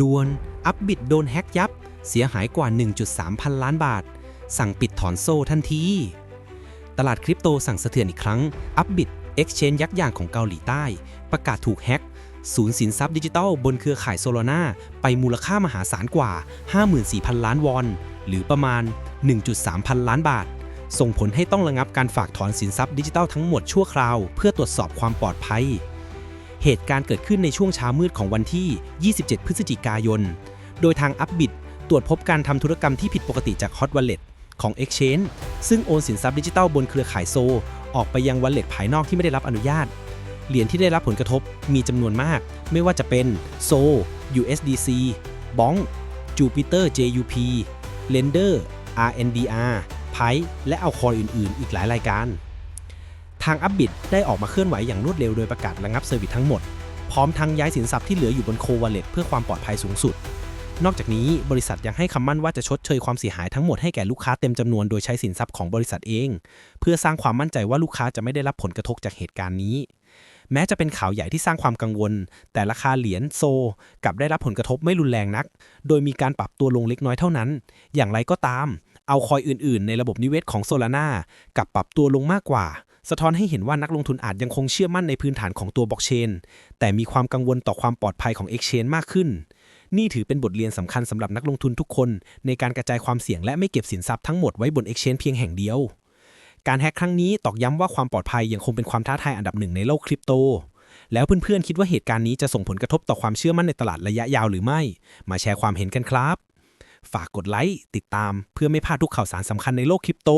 ดวนอัพบิดโดนแฮกยับ เสียหายกว่า 1.3 พันล้านบาท สั่งปิดถอนโซ่ทันที ตลาดคริปโตสั่งสะเทือนอีกครั้ง อัพบิด Exchange ยักษ์ใหญ่ของเกาหลีใต้ ประกาศถูกแฮกศูนย์สินทรัพย์ดิจิทัลบนเครือข่ายโซลาร่าไปมูลค่ามหาศาลกว่า 54,000 ล้านวอน หรือประมาณ 1.3 พันล้านบาท ส่งผลให้ต้องระงับการฝากถอนสินทรัพย์ดิจิทัลทั้งหมดชั่วคราว เพื่อตรวจสอบความปลอดภัย เหตุการณ์เกิดขึ้นในช่วงเช้ามืดของวันที่ 27 พฤศจิกายน โดยทางอัพบิ t ตรวจพบการทำธุรกรรมที่ผิดปกติจาก Hot Wallet ของ Exchange ซึ่งโอนสินทรัพย์ดิจิทัลบนเครือข่ายโซ ออกไปยัง Wallet ภายนอกที่ไม่ได้รับอนุญาต เหรียญที่ได้รับผลกระทบมีจำนวนมาก ไม่ว่าจะเป็น SO USDC Bonk Jupiter JUP Lender RNDR Pi และเอาคอยอื่น ๆ อีกหลายรายการ ทางอัพบิ t ได้ออกมาเคลื่อนไหวอย่างรวดเร็วโดยประกาศระงับเซอร์วิสทั้งหมด พร้อมทั้งย้ายสินทรัพย์ที่เหลืออยู่บนโควอลเลตเพื่อความปลอดภัยสูงสุด นอกจากนี้บริษัทยังให้คำมั่นว่าจะชดเชยความเสียหายทั้งหมดให้แก่ลูกค้าเต็มจำนวนโดยใช้สินทรัพย์ของบริษัทเอง เพื่อสร้างความมั่นใจว่าลูกค้าจะไม่ได้รับผลกระทบจากเหตุการณ์นี้ แม้จะเป็นข่าวใหญ่ที่สร้างความกังวล แต่ราคาเหรียญโซกลับได้รับผลกระทบไม่รุนแรงนัก โดยมีการปรับตัวลงเล็กน้อยเท่านั้น อย่างไรก็ตาม เอาคอยอื่น ๆ ในระบบนิเวศของโซลาร่ากลับปรับตัวลงมากกว่า สะท้อนให้เห็นว่านักลงทุนอาจยังคงเชื่อมั่นในพื้นฐานของตัวบล็อกเชน แต่มีความกังวลต่อความปลอดภัยของ Exchange มากขึ้น นี่ถือเป็นบทเรียนสำคัญสำหรับนักลงทุนทุกคน ในการกระจายความเสี่ยงและไม่เก็บสินทรัพย์ทั้งหมดไว้บน Exchange เพียงแห่งเดียว การแฮกครั้งนี้ตอกย้ำว่าความปลอดภัยยังคงเป็นความท้าทายอันดับหนึ่งในโลกคริปโต แล้วเพื่อนๆคิดว่าเหตุการณ์นี้จะส่งผลกระทบต่อความเชื่อมั่นในตลาดระยะยาวหรือไม่ มาแชร์ความเห็นกันครับ ฝากกดไลค์ติดตาม เพื่อไม่พลาดทุกข่าวสารสำคัญในโลกคริปโต